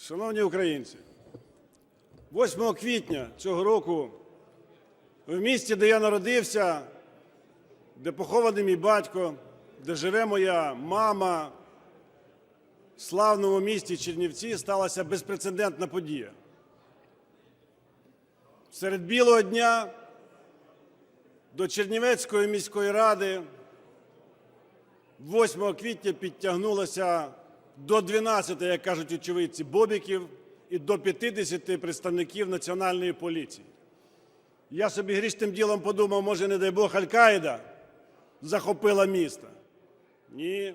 Шановні українці, 8 квітня цього року в місті, де я народився, де похований мій батько, де живе моя мама, в славному місті Чернівці сталася безпрецедентна подія. Серед білого дня до Чернівецької міської ради 8 квітня підтягнулося до 12, як кажуть очевидці, бобіків і до 50 представників національної поліції. Я собі грішним ділом подумав, може, не дай Бог, Аль-Каїда захопила місто. Ні.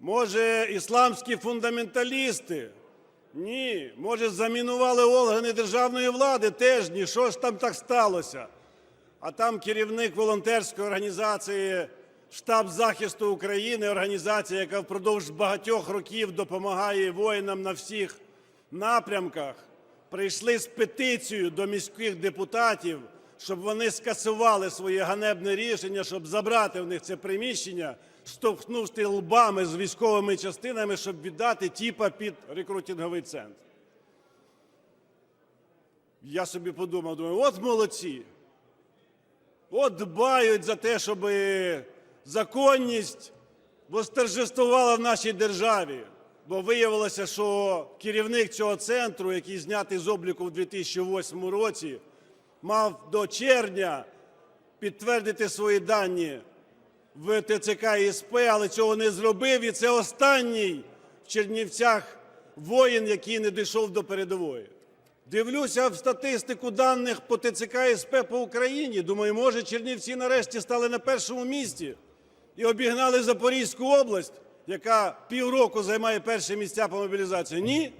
Може, ісламські фундаменталісти? Ні. Може, замінували органи державної влади? Теж ні. Що ж там так сталося? А там керівник волонтерської організації Штаб захисту України, організація, яка впродовж багатьох років допомагає воїнам на всіх напрямках, прийшли з петицією до міських депутатів, щоб вони скасували своє ганебне рішення, щоб забрати в них це приміщення, штовхнувши лбами з військовими частинами, щоб віддати тіпа під рекрутинговий центр. Я собі подумав, думаю, от молодці. От дбають за те, щоб законність восторжествувала в нашій державі. Бо виявилося, що керівник цього центру, який знятий з обліку в 2008 році, мав до червня підтвердити свої дані в ТЦК і але цього не зробив. І це останній в Чернівцях воїн, який не дійшов до передової. Дивлюся в статистику даних по ТЦК і по Україні. Думаю, може, Чернівці нарешті стали на першому місці і обігнали Запорізьку область, яка півроку займає перші місця по мобілізації. Ні.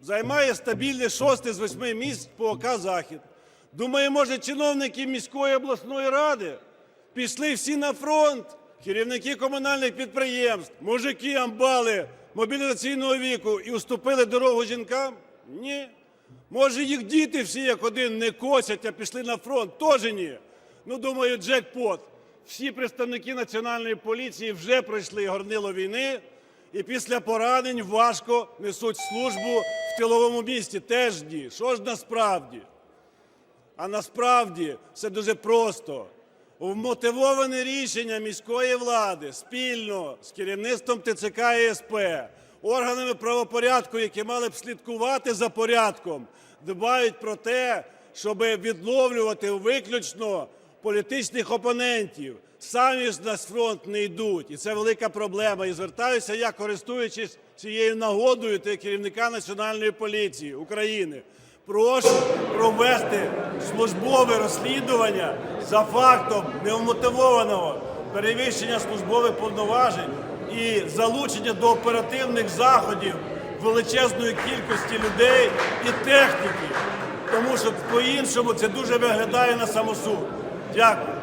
Займає стабільне шосте з восьми місць по ОК Захід. Думаю, може, чиновники міської обласної ради пішли всі на фронт, керівники комунальних підприємств, мужики, амбали мобілізаційного віку і уступили дорогу жінкам? Ні. Може, їх діти всі як один не косять, а пішли на фронт? Теж ні. Ну, думаю, джекпот. Всі представники національної поліції вже пройшли горнило війни і після поранень важко несуть службу в тиловому місті. Теж ні. Що ж насправді? А насправді все дуже просто. Вмотивоване рішення міської влади спільно з керівництвом ТЦК і СП, органами правопорядку, які мали б слідкувати за порядком, дбають про те, щоб відловлювати виключно політичних опонентів. Самі ж на фронт не йдуть. І це велика проблема. І звертаюся я, користуючись цією нагодою та керівника Національної поліції України. Прошу провести службове розслідування за фактом невмотивованого перевищення службових повноважень і залучення до оперативних заходів величезної кількості людей і техніки, тому що по-іншому це дуже виглядає на самосуд. Дякую.